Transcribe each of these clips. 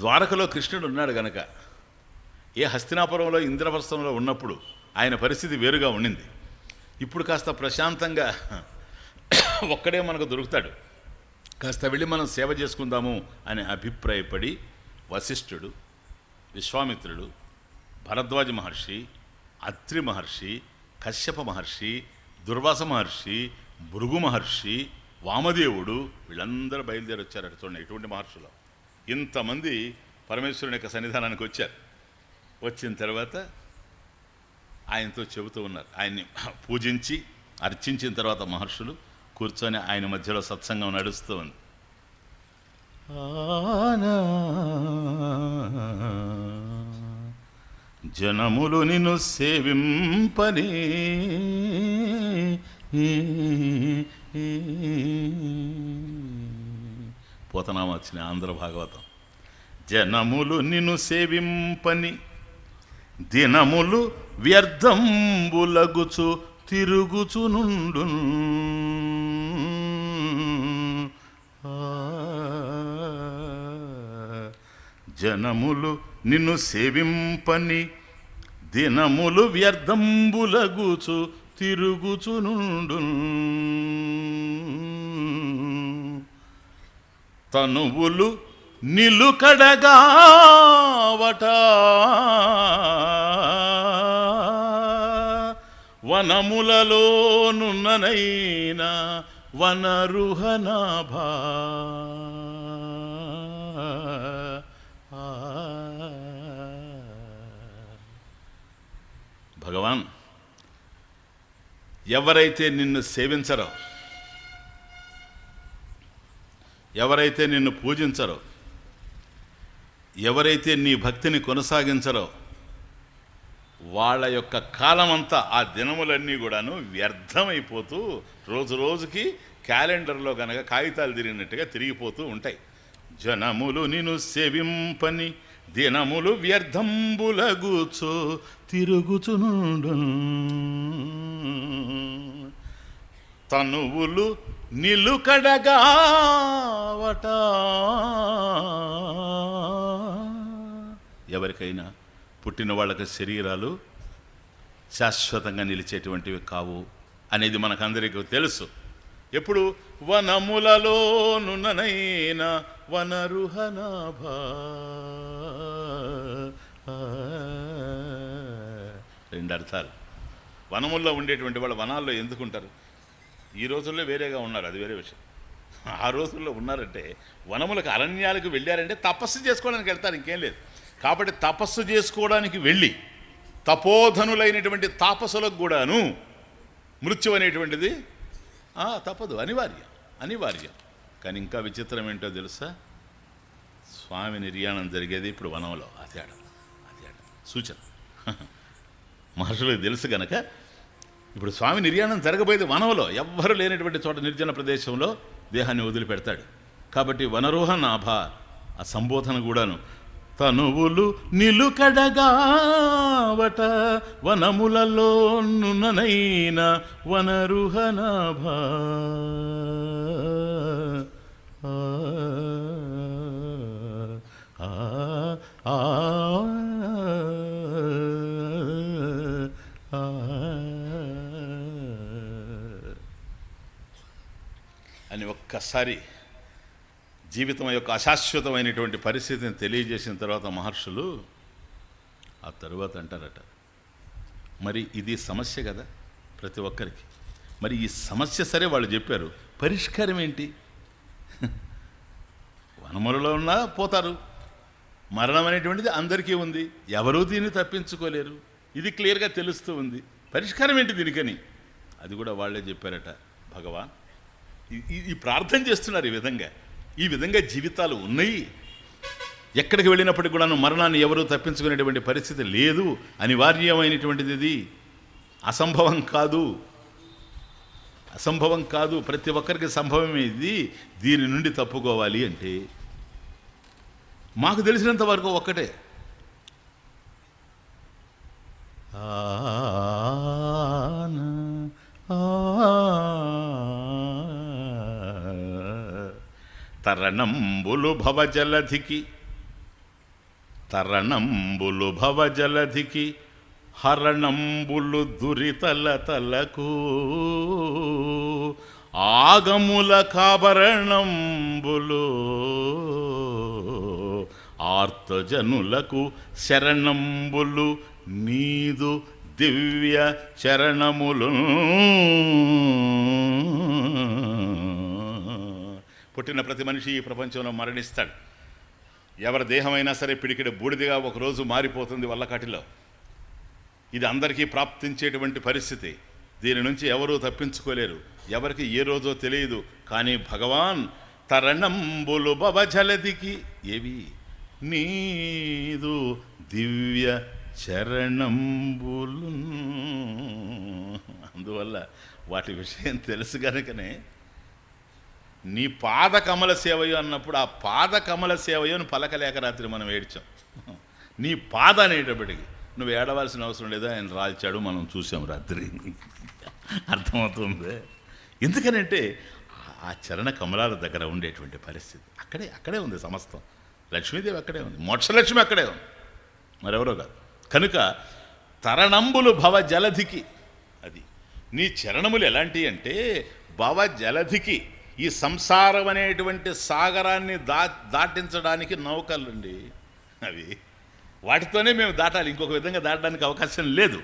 ద్వారకలో కృష్ణుడు ఉన్నాడు గనక. ఏ హస్తినాపురంలో ఇంద్రప్రస్థంలో ఉన్నప్పుడు ఆయన పరిస్థితి వేరుగా ఉండింది. ఇప్పుడు కాస్త ప్రశాంతంగా ఒక్కడే మనకు దొరుకుతాడు. కాస్త వెళ్ళి మనం సేవ చేసుకుందాము అని అభిప్రాయపడి వశిష్ఠుడు విశ్వామిత్రుడు భరద్వాజ మహర్షి అత్రి మహర్షి కశ్యప మహర్షి దుర్వాస మహర్షి భృగు మహర్షి వామదేవుడు వీళ్ళందరూ బయలుదేరి వచ్చారు అటు చూడండి ఎటువంటి మహర్షులు. ఇంతమంది పరమేశ్వరుని యొక్క సన్నిధానానికి వచ్చారు. వచ్చిన తర్వాత ఆయనతో చెబుతూ ఉన్నారు. ఆయన్ని పూజించి అర్చించిన తర్వాత మహర్షులు కూర్చొని ఆయన మధ్యలో సత్సంగం నడుస్తూ ఉంది. జనములు నిన్ను సేవింపని. పోతనామా వచ్చిన ఆంధ్ర భాగవతం? జనములు నిన్ను సేవింపని దినములు వ్యర్థంబులగుచు తిరుగుచునుండు జనములు నిన్ను సేవింపని దినములు వ్యర్థంబులగుచు తిరుగుచునుండు తనువులు నిలుకడగావట వనములలోనున్ననైనా వనరుహనాభ. భగవాన్ ఎవరైతే నిన్ను సేవించరో ఎవరైతే నిన్ను పూజించరో ఎవరైతే నీ భక్తిని కొనసాగించరో వాళ్ళ యొక్క కాలమంతా ఆ దినములన్నీ కూడాను వ్యర్థమైపోతూ రోజు రోజుకి క్యాలెండర్లో కనుక కాగితాలు తిరిగినట్టుగా తిరిగిపోతూ ఉంటాయి. జనములు నిన్ను సేవింపని దినములు వ్యర్థంబులగుచో తిరుగుచునుండు తనువులు నిలుకడగావట ఎవరికైనా పుట్టిన వాళ్ళకి శరీరాలు శాశ్వతంగా నిలిచేటువంటివి కావు అనేది మనకందరికీ తెలుసు. ఎప్పుడు వనములలోనుననైన వనరుహనాభ. రెండు అర్థాలు వనముల్లో ఉండేటువంటి వాళ్ళు వనాల్లో ఎందుకుంటారు? ఈ రోజుల్లో వేరేగా ఉన్నారు అది వేరే విషయం. ఆ రోజుల్లో ఉన్నారంటే వనములకు అరణ్యాలకు వెళ్ళారంటే తపస్సు చేసుకోవడానికి వెళ్తారు ఇంకేం లేదు. కాబట్టి తపస్సు చేసుకోవడానికి వెళ్ళి తపోధనులైనటువంటి తాపసులకు కూడాను మృత్యు అనేటువంటిది తప్పదు అనివార్యం అనివార్యం. కానీ ఇంకా విచిత్రం ఏంటో తెలుసా? స్వామి నిర్యాణం జరిగేది ఇప్పుడు వనంలో అది ఆడ అది సూచన. మహర్షులకు తెలుసు కనుక ఇప్పుడు స్వామి నిర్యాణం జరగబోయేది వనంలో. ఎవ్వరు లేనటువంటి చోట నిర్జన ప్రదేశంలో దేహాన్ని వదిలిపెడతాడు. కాబట్టి వనరోహ నాభ ఆ సంబోధన కూడాను. తనువులు నిలుకడగావట వనములలో నుననైన వనరుహ నాభ. ఆ, ఆ, ఒక్కసారి జీవితం యొక్క అశాశ్వతమైనటువంటి పరిస్థితిని తెలియజేసిన తర్వాత మహర్షులు ఆ తరువాత అంటారట మరి ఇది సమస్య కదా ప్రతి ఒక్కరికి. మరి ఈ సమస్య సరే వాళ్ళు చెప్పారు పరిష్కారం ఏంటి? వనములలో ఉన్నా పోతారు. మరణం అనేటువంటిది అందరికీ ఉంది. ఎవరూ దీన్ని తప్పించుకోలేరు. ఇది క్లియర్గా తెలుస్తూ ఉంది. పరిష్కారం ఏంటి దీనికని? అది కూడా వాళ్ళే చెప్పారట భగవాన్ ఈ- ఈ- ప్రార్థన చేస్తున్నారు ఈ విధంగా. ఈ విధంగా జీవితాలు ఉన్నాయి. ఎక్కడికి వెళ్ళినప్పటికీ కూడాను మరణాన్ని ఎవరూ తప్పించుకునేటువంటి పరిస్థితి లేదు. అనివార్యమైనటువంటిది ఇది. అసంభవం కాదు. అసంభవం కాదు. ప్రతి ఒక్కరికి సంభవమే ఇది. దీని నుండి తప్పుకోవాలి అంటే. మాకు తెలిసినంత వరకు ఒక్కటే. తరణంబులు భవజలధికి. తరణంబులు భవజలధికి హరణంబులు దురితల తలకు. ఆగముల కాభరణంబులు ఆర్తజనులకు శరణంబులు నీదు దివ్య చరణములు. పుట్టిన ప్రతి మనిషి ఈ ప్రపంచంలో మరణిస్తాడు. ఎవరి దేహమైనా సరే పిడికిడ బూడిదిగా ఒకరోజు మారిపోతుంది వల్లకాటిలో. ఇది అందరికీ ప్రాప్తించేటువంటి పరిస్థితి. దీని నుంచి ఎవరూ తప్పించుకోలేరు. ఎవరికి ఏ రోజో తెలియదు. కానీ భగవాన్ తరణంబులు బవజలదికి ఏవి? నీదు దివ్య చరణంబులు అందువల్ల వాటి విషయం తెలుసు కనుకనే నీ పాద కమల సేవయు అన్నప్పుడు ఆ పాద కమల సేవయుని పలకలేక రాత్రి మనం ఏడ్చాం. నీ పాద అనేటప్పటికి నువ్వు ఏడవలసిన అవసరం లేదు ఆయన రాల్చాడు మనం చూసాం రాత్రి. అర్థమవుతుంది? ఎందుకనంటే ఆ- ఆ చరణ కమలాల దగ్గర ఉండేటువంటి పరిస్థితి. అక్కడే అక్కడే ఉంది సమస్తం. లక్ష్మీదేవి అక్కడే ఉంది. మోక్షలక్ష్మి అక్కడే ఉంది. మరెవరో కాదు. కనుక తరణంబులు భవ జలధికి అది నీ చరణములు ఎలాంటివి అంటే భవ జలధికి ఈ సంసారం అనేటువంటి సాగరాన్ని దా దాటించడానికి నౌకలండి. అవి వాటితోనే మేము దాటాలి. ఇంకొక విధంగా దాటడానికి అవకాశం లేదు.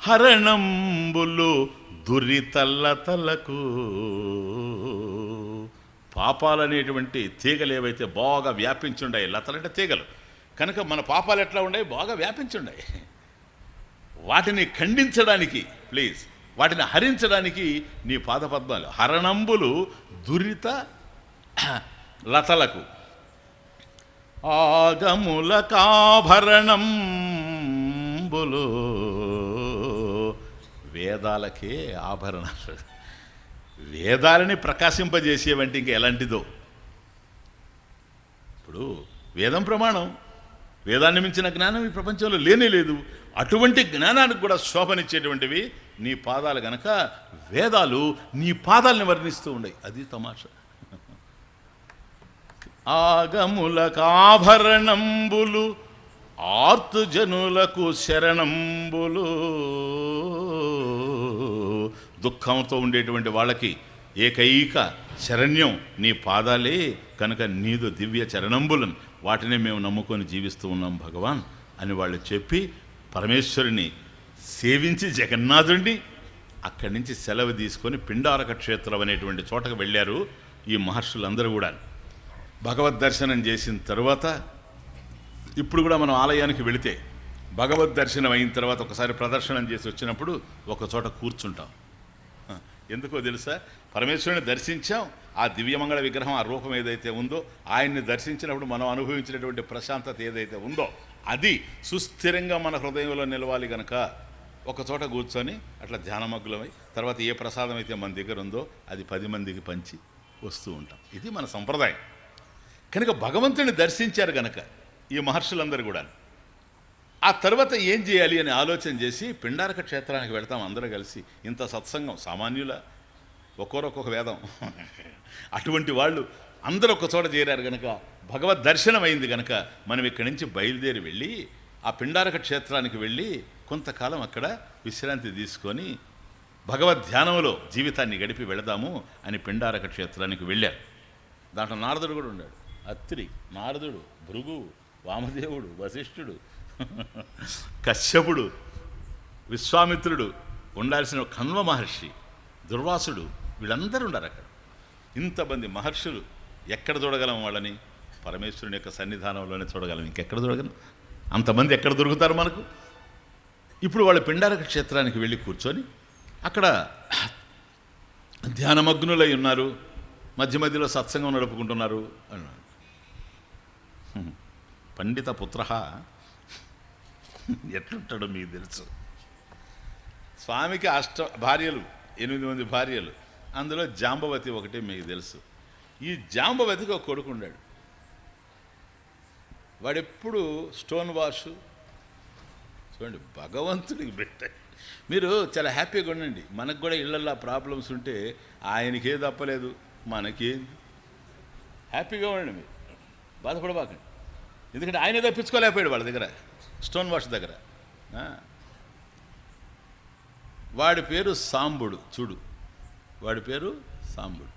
హరణంబులు దురితల్ల తలకు పాపాలనేటువంటి తీగలు ఏవైతే బాగా వ్యాపించుండాయి లతలంటే తీగలు. కనుక మన పాపాలు ఎట్లా ఉన్నాయి బాగా వ్యాపించుండాయి. వాటిని ఖండించడానికి ప్లీజ్. వాటిని హరించడానికి నీ పాదపద్మాలు. హరణంబులు దురిత లతలకు. ఆగముల కాభరణంబులు. వేదాలకే ఆభరణాలు. వేదాలని ప్రకాశింపజేసేవంటి ఇంక ఎలాంటిదో. ఇప్పుడు వేదం ప్రమాణం. వేదాన్ని మించిన జ్ఞానం ఈ ప్రపంచంలో లేనే లేదు. అటువంటి జ్ఞానానికి కూడా శోభనిచ్చేటువంటివి నీ పాదాలు గనక వేదాలు నీ పాదాలని వర్ణిస్తూ ఉన్నాయి అది తమాషా. ఆగములకాభరణంబులు ఆర్తుజనులకు శరణంబులు. దుఃఖంతో ఉండేటువంటి వాళ్ళకి ఏకైక శరణ్యం నీ పాదాలే కనుక నీదు దివ్య చరణంబులను వాటిని మేము నమ్ముకొని జీవిస్తూ ఉన్నాం భగవాన్ అని వాళ్ళు చెప్పి పరమేశ్వరుని సేవించి జగన్నాథుడిని అక్కడి నుంచి సెలవు తీసుకొని పిండారక క్షేత్రం అనేటువంటి చోటకు వెళ్ళారు ఈ మహర్షులందరూ కూడా. భగవద్ దర్శనం చేసిన తర్వాత ఇప్పుడు కూడా మనం ఆలయానికి వెళితే భగవద్ దర్శనం అయిన తర్వాత ఒకసారి ప్రదర్శనం చేసి వచ్చినప్పుడు ఒక చోట కూర్చుంటాం. ఎందుకో తెలుసా? పరమేశ్వరుని దర్శించాం. ఆ దివ్యమంగళ విగ్రహం ఆ రూపం ఏదైతే ఉందో ఆయన్ని దర్శించినప్పుడు మనం అనుభవించినటువంటి ప్రశాంతత ఏదైతే ఉందో అది సుస్థిరంగా మన హృదయంలో నిలవాలి గనక ఒక చోట కూర్చొని అట్లా ధ్యానమగ్గులమై తర్వాత ఏ ప్రసాదం అయితే మన దగ్గర ఉందో అది పది మందికి పంచి వస్తూ ఉంటాం. ఇది మన సంప్రదాయం. కనుక భగవంతుని దర్శించారు గనక ఈ మహర్షులందరూ కూడా ఆ తర్వాత ఏం చేయాలి అని ఆలోచన చేసి పిండారక క్షేత్రానికి వెళ్తాం అందరూ కలిసి. ఇంత సత్సంగం సామాన్యుల ఒక్కొరొక్కొక్క వేదం. అటువంటి వాళ్ళు అందరూ ఒక చోట చేరారు గనక భగవద్ దర్శనం అయింది గనక మనం ఇక్కడి నుంచి బయలుదేరి వెళ్ళి ఆ పిండారక క్షేత్రానికి వెళ్ళి కొంతకాలం అక్కడ విశ్రాంతి తీసుకొని భగవద్ ధ్యానంలో జీవితాన్ని గడిపి వెళదాము అని పిండారక క్షేత్రానికి వెళ్ళారు. దాంట్లో నారదుడు కూడా ఉన్నాడు. అత్రి నారదుడు భృగు వామదేవుడు వశిష్ఠుడు కశ్యపుడు విశ్వామిత్రుడు ఉండాల్సిన కన్వ మహర్షి దుర్వాసుడు వీళ్ళందరూ ఉన్నారు అక్కడ. ఇంతమంది మహర్షులు ఎక్కడ చూడగలం వాళ్ళని? పరమేశ్వరుని యొక్క సన్నిధానంలోనే చూడగలం. ఇంకెక్కడ చూడగలం? అంతమంది ఎక్కడ దొరుకుతారు మనకు? ఇప్పుడు వాళ్ళు పిండారక క్షేత్రానికి వెళ్ళి కూర్చొని అక్కడ ధ్యానమగ్నులై ఉన్నారు. మధ్య మధ్యలో సత్సంగం నడుపుకుంటున్నారు అన్నాడు. పండిత పుత్ర ఎట్లుంటాడో మీకు తెలుసు. స్వామికి అష్ట భార్యలు ఎనిమిది మంది భార్యలు అందులో జాంబవతి ఒకటి మీకు తెలుసు. ఈ జాంబవతికి ఒక కొడుకు ఉన్నాడు వాడెప్పుడు స్టోన్ వాష్? చూడండి భగవంతుడికి పెట్టాడు. మీరు చాలా హ్యాపీగా ఉండండి. మనకు కూడా ఇళ్ళల్లో ప్రాబ్లమ్స్ ఉంటే ఆయనకే తప్పలేదు మనకేం హ్యాపీగా ఉండండి మీరు. బాధపడబాకండి. ఎందుకంటే ఆయనే తప్పించుకోలేకపోయాడు వాళ్ళ దగ్గర. స్టోన్ వాష్ దగ్గర. వాడి పేరు సాంబుడు చూడు. వాడి పేరు సాంబుడు.